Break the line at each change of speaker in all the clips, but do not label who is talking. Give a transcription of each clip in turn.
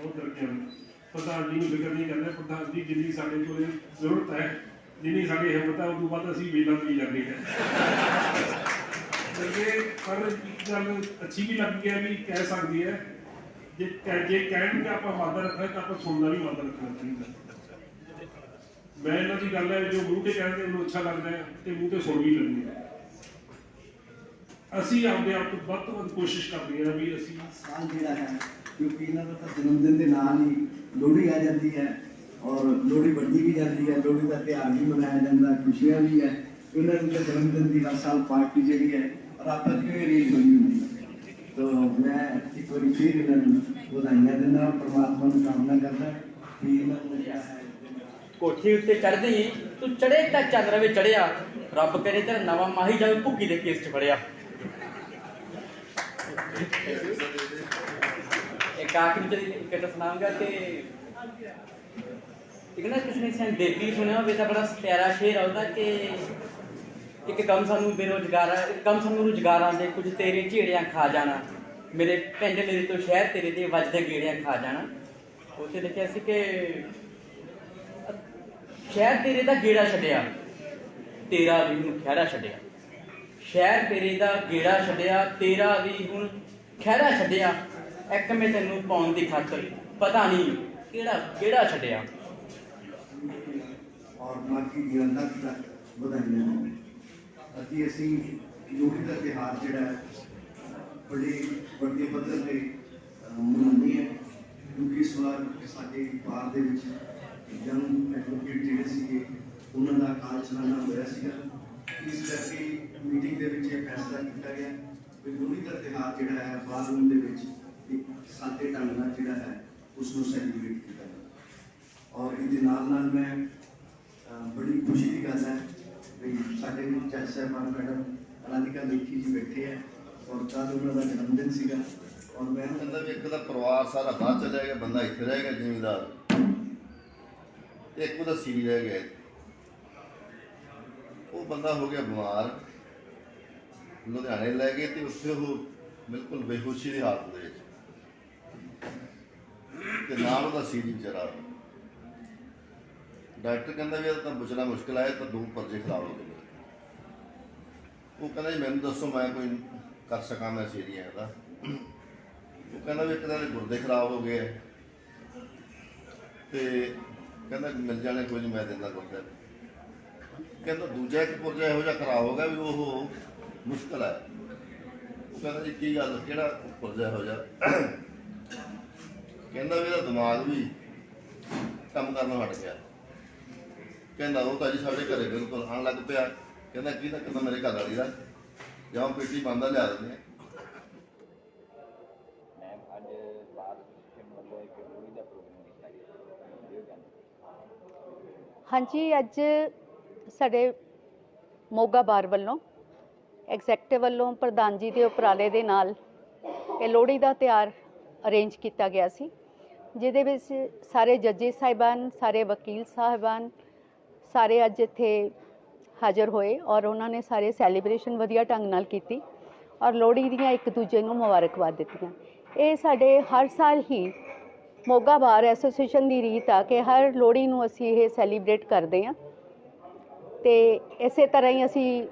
ਉਹ ਕਰਕੇ ਪ੍ਰਧਾਨ ਜੀ ਨੂੰ ਫਿਕਰ ਨਹੀਂ ਕਰਦੇ ਪ੍ਰਧਾਨ ਜੀ ਜਿੰਨੀ ਸਾਡੇ ਕੋਲ ਜ਼ਰੂਰਤ ਹੈ, ਜਿੰਨੀ ਸਾਡੀ ਹਿੰਮਤ ਹੈ, ਉਦੋਂ ਵੱਧ ਅਸੀਂ ਵੇਲਾ ਕੀ ਜਾਂਦੇ ਹੈ। ਤੇ ਪਰ ਇੱਕ ਗੱਲ ਅੱਛੀ ਵੀ ਲੱਗਦੀ ਹੈ ਵੀ ਕਹਿ ਸਕਦੀ ਹੈ ਜੇ ਜੇ ਕਹਿਣ ਕਿ ਆਪਾਂ ਵਾਦਾ ਰੱਖਣਾ ਤਾਂ ਆਪਾਂ ਸੁਣਨਾ ਵੀ ਵਾਦਾ ਰੱਖਣਾ ਚਾਹੀਦਾ। ਮੈਂ ਇਹਨਾਂ ਦੀ ਗੱਲ ਹੈ, ਜੋ ਮੂੰਹ ਤੇ ਕਹਿੰਦੇ ਉਹਨੂੰ ਅੱਛਾ ਲੱਗਦਾ ਹੈ ਤੇ ਮੂੰਹ ਤੇ ਸੁਣ ਵੀ ਲੈਂਦੇ ਹਾਂ ਅਸੀਂ ਆਪਦੇ ਆਪ ਤੋਂ ਵੱਧ ਤੋਂ ਵੱਧ ਕੋਸ਼ਿਸ਼ ਕਰਦੇ ਹਾਂ ਵੀ ਅਸੀਂ
ਸਾਲ ਜਿਹੜਾ ਹੈ ਕਿਉਂਕਿ ਇਹਨਾਂ ਦਾ ਤਾਂ ਜਨਮ ਦਿਨ ਦੇ ਨਾਲ ਹੀ ਲੋਹੜੀ ਆ ਜਾਂਦੀ ਹੈ ਔਰ ਲੋਹੜੀ ਵੰਡੀ ਵੀ ਜਾਂਦੀ ਹੈ ਲੋਹੜੀ ਦਾ ਤਿਉਹਾਰ ਵੀ ਮਨਾਇਆ ਜਾਂਦਾ ਖੁਸ਼ੀਆਂ ਵੀ ਹੈ। ਇਹਨਾਂ ਦੀ ਤਾਂ ਜਨਮ ਦਿਨ ਦੀ ਹਰ ਸਾਲ ਪਾਰਟੀ ਜਿਹੜੀ ਹੈ ਰਾਤ ਹੀ ਅਰੇਂਜ ਹੋਈ ਹੁੰਦੀ ਹੈ? ਤੋ ਮੈਂ ਇੱਕ ਵਾਰੀ ਫਿਰ ਇਹਨਾਂ ਨੂੰ ਵਧਾਈਆਂ ਦਿੰਦਾ ਪਰਮਾਤਮਾ ਨੂੰ ਕਾਮਨਾ ਕਰਦਾ ਕਿ ਇਹਨਾਂ ਨੂੰ ਜਿਹੜਾ ਹੈ
ਕੋਠੀ ਉੱਤੇ ਚੜ੍ਹਦੇ ਹੀ ਤੂੰ ਚੜੇ ਤਾਂ ਚੰਦ ਰਵੇ ਚੜਿਆ ਰੱਬ ਕਰੇ ਤੇਰਾ ਨਵਾਂ ਮਾਹੀ ਜਾਵੇ ਭੁੱਕੀ ਦੇ ਕੇਸ 'ਚ ਫੜਿਆ। ਇੱਕ ਆਖਰੀ ਜਿਹੜੀ ਕਿਤੇ ਸੁਣਾਉਂਗਾ ਇੱਕ ਨਾ ਕਿਸੇ ਨੇ sen ਦੇਵੀ ਸੁਣਿਆ ਹੋਵੇ ਤਾਂ ਬੜਾ ਪਿਆਰਾ ਸ਼ੇਰ ਆਉਂਦਾ ਕਿ ਇੱਕ ਕੰਮ ਸਾਨੂੰ ਬੇਰੋਜ਼ਗਾਰ ਇੱਕ ਕੰਮ ਸਾਨੂੰ ਰੁਜ਼ਗਾਰਾਂ ਦੇ ਕੁਝ ਤੇਰੇ ਝੇੜਿਆਂ ਖਾ ਜਾਣਾ। ਮੇਰੇ ਪਿੰਡ ਮੇਰੇ ਤੋਂ ਸ਼ਹਿਰ ਤੇਰੇ ਦੇ ਵੱਜਦੇ ਗੇੜਿਆਂ ਖਾ ਜਾਣਾ। ਉੱਥੇ ਲਿਖਿਆ ਸੀ ਕਿ ਸ਼ਹਿਰ ਤੇਰੇ ਦਾ ਗੇੜਾ ਛੱਡਿਆ, ਤੇਰਾ ਵੀ ਹੁਣ ਖਹਿਰਾ ਛੱਡਿਆ। ਸ਼ਹਿਰ ਤੇਰੇ ਦਾ ਗੇੜਾ ਛੱਡਿਆ, ਤੇਰਾ ਵੀ ਹੁਣ ਖਹਿਰਾ ਛੱਡਿਆ। ਇੱਕ ਮੈਂ ਤੈਨੂੰ ਪਾਉਣ ਦੀ ਖਾਤਰ, ਪਤਾ ਨਹੀਂ ਕਿਹੜਾ ਕਿਹੜਾ ਛੱਡਿਆ।
ਔਰ ਬਾਕੀ ਦੀਆਂ ਲੱਖ ਵਧਾਈਆਂ ਅਤੇ ਅਸੀਂ ਲੋਹੜੀ ਦਾ ਤਿਉਹਾਰ ਜਿਹੜਾ ਹੈ, ਬੜੇ ਵੱਡੇ ਪੱਧਰ ਤੇ ਮਨਾਉਂਦੇ ਹਾਂ। ਕਿਉਂਕਿ ਇਸ ਵਾਰ ਸਾਡੇ ਪਾਰ ਦੇ ਵਿੱਚ ਜਨਮ ਐਡਵੋਕੇਟ ਜਿਹੜੇ ਸੀਗੇ, ਉਹਨਾਂ ਦਾ ਕਾਲ ਚਲਾਣਾ ਹੋਇਆ ਸੀਗਾ। ਫੈਸਲਾ ਕੀਤਾ ਗਿਆ। ਕਿ ਲੋਹੜੀ ਦਾ ਤਿਉਹਾਰ ਜਿਹੜਾ ਹੈ ਬਾਥਰੂਮ ਦੇ ਵਿੱਚ ਇੱਕ ਸਾਦੇ ਢੰਗ ਨਾਲ ਜਿਹੜਾ ਹੈ ਉਸ ਨੂੰ ਸੈਲੀਬ੍ਰੇਟ ਕੀਤਾ ਗਿਆ ਔਰ ਇਹਦੇ ਨਾਲ ਨਾਲ ਮੈਂ ਬੜੀ ਖੁਸ਼ੀ ਦੀ ਗੱਲ ਹੈ ਵੀ ਸਾਡੇ ਵਿੱਚ ਜੱਜ ਸਾਹਿਬਾਨ ਮੈਡਮ ਅਨਾਲਿਕਾ ਲੇਖੀ ਜੀ ਬੈਠੇ ਹੈ ਔਰ ਕੱਲ੍ਹ ਉਹਨਾਂ ਦਾ ਜਨਮ ਦਿਨ ਸੀਗਾ। ਔਰ ਮੈਂ
ਕਹਿੰਦਾ ਵੀ ਇੱਕ ਦਾ ਪਰਿਵਾਰ ਸਾਰਾ ਬਾਹਰ ਚਲਾ ਗਿਆ, ਬੰਦਾ ਇੱਥੇ ਰਹਿ ਗਿਆ ਜ਼ਿਮੀਂਦਾਰ। ਇੱਕ ਉਹਦਾ ਸੀਰੀ ਰਹਿ ਗਿਆ ਉਹ ਬੰਦਾ ਹੋ ਗਿਆ ਬਿਮਾਰ। ਲੁਧਿਆਣੇ ਲੈ ਗਏ ਤੇ ਉੱਥੇ ਉਹ ਬਿਲਕੁਲ ਬੇਹੋਸ਼ੀ ਦੀ ਹਾਲਤ ਦੇ ਵਿੱਚ। ਤੇ ਨਾਲ ਉਹਦਾ ਸੀਰੀ ਵਿਚਾਰਾ। ਡਾਕਟਰ ਕਹਿੰਦਾ ਵੀ ਇਹ ਤਾਂ ਬਚਣਾ ਮੁਸ਼ਕਲ ਹੈ ਤਾਂ ਦੋ ਪਰਚੇ ਖਰਾਬ ਹੋ ਗਏ। ਉਹ ਕਹਿੰਦਾ ਜੀ, ਮੈਨੂੰ ਦੱਸੋ, ਮੈਂ ਕੋਈ ਕਰ ਸਕਾਂ, ਮੈਂ ਸੀਰੀਆ ਦਾ ਉਹ ਕਹਿੰਦਾ ਵੀ ਇੱਕ ਤਾਂ ਇਹਦੇ ਗੁਰਦੇ ਖਰਾਬ ਹੋ ਗਏ ਤੇ ਕਹਿੰਦਾ ਮਿਲ ਜਾਣੇ, ਕੋਈ ਨਹੀਂ ਮੈਂ ਦਿੰਦਾ ਗੁਰਦੇ। ਕਹਿੰਦਾ ਦੂਜਾ ਇੱਕ ਪੁਰਜਾ ਇਹੋ ਜਿਹਾ ਖਰਾਬ ਹੋ ਗਿਆ ਵੀ ਉਹ ਮੁਸ਼ਕਲ ਹੈ ਉਹ ਕਹਿੰਦਾ ਜੀ ਕੀ ਗੱਲ ਕਿਹੜਾ ਪੁਰਜਾ ਇਹੋ ਜਿਹਾ ਕਹਿੰਦਾ ਵੀ ਇਹਦਾ ਦਿਮਾਗ ਵੀ ਕੰਮ ਕਰਨਾ ਹਟ ਗਿਆ। ਕਹਿੰਦਾ ਉਹ ਤਾਂ ਜੀ ਸਾਡੇ ਘਰੇ ਬਿਲਕੁਲ ਆਉਣ ਲੱਗ ਪਿਆ। ਕਹਿੰਦਾ ਕੀ ਤਾਂ ਕਹਿੰਦਾ ਮੇਰੇ ਘਰ ਵਾਲੀ ਦਾ। ਜਾਂ ਪੇਟੀ ਬੰਦਾ ਲਿਆ ਦਿੰਦੇ ਆ।
ਹਾਂਜੀ ਅੱਜ ਸਾਡੇ ਮੋਗਾ ਬਾਰ ਵੱਲੋਂ ਐਗਜ਼ੈਕਟਿਵ ਵੱਲੋਂ ਪ੍ਰਧਾਨ ਜੀ ਦੇ ਉਪਰਾਲੇ ਦੇ ਨਾਲ ਇਹ ਲੋਹੜੀ ਦਾ ਤਿਉਹਾਰ ਅਰੇਂਜ ਕੀਤਾ ਗਿਆ ਸੀ, ਜਿਹਦੇ ਵਿੱਚ ਸਾਰੇ ਜੱਜੀ ਸਾਹਿਬਾਨ, ਸਾਰੇ ਵਕੀਲ ਸਾਹਿਬਾਨ, ਸਾਰੇ ਅੱਜ ਇੱਥੇ ਹਾਜ਼ਰ ਹੋਏ ਔਰ ਉਹਨਾਂ ਨੇ ਸਾਰੇ ਸੈਲੀਬ੍ਰੇਸ਼ਨ ਵਧੀਆ ਢੰਗ ਨਾਲ ਕੀਤੀ ਔਰ ਲੋਹੜੀ ਦੀਆਂ ਇੱਕ ਦੂਜੇ ਨੂੰ ਮੁਬਾਰਕਬਾਦ ਦਿੱਤੀਆਂ। ਇਹ ਸਾਡੇ ਹਰ ਸਾਲ ਹੀ ਮੋਗਾ ਬਾਰ ਐਸੋਸੀਏਸ਼ਨ ਦੀ ਰੀਤ ਆ ਕਿ ਹਰ ਲੋਹੜੀ ਨੂੰ ਅਸੀਂ ਇਹ ਸੈਲੀਬ੍ਰੇਟ ਕਰਦੇ ਹਾਂ ਤੇ ਇਸੇ ਤਰ੍ਹਾਂ ਹੀ ਅਸੀਂ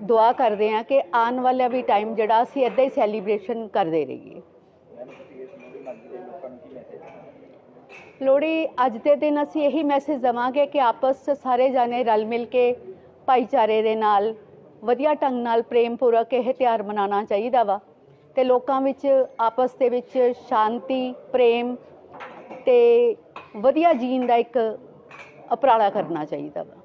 ਦੁਆ ਕਰਦੇ ਹਾਂ ਕਿ ਆਉਣ ਵਾਲਾ ਵੀ ਟਾਈਮ ਜਿਹੜਾ ਅਸੀਂ ਇਦਾਂ ਹੀ ਸੈਲੀਬ੍ਰੇਸ਼ਨ ਕਰਦੇ ਰਹੀਏ। ਲੋਹੜੀ ਅੱਜ ਦੇ ਦਿਨ ਅਸੀਂ ਇਹੀ ਮੈਸੇਜ ਦਵਾਂਗੇ ਕਿ ਆਪਸ 'ਚ ਸਾਰੇ ਜਾਣੇ ਰਲ ਮਿਲ ਕੇ ਭਾਈਚਾਰੇ ਦੇ ਨਾਲ ਵਧੀਆ ਢੰਗ ਨਾਲ ਪ੍ਰੇਮ ਪੂਰਕ ਇਹ ਤਿਉਹਾਰ ਮਨਾਉਣਾ ਚਾਹੀਦਾ ਵਾ ਤੇ ਲੋਕਾਂ ਵਿੱਚ ਆਪਸ ਦੇ ਵਿੱਚ ਸ਼ਾਂਤੀ, ਪ੍ਰੇਮ ਤੇ ਵਧੀਆ ਜੀਣ ਦਾ ਇੱਕ ਉਪਰਾਲਾ ਕਰਨਾ ਚਾਹੀਦਾ ਵਾ।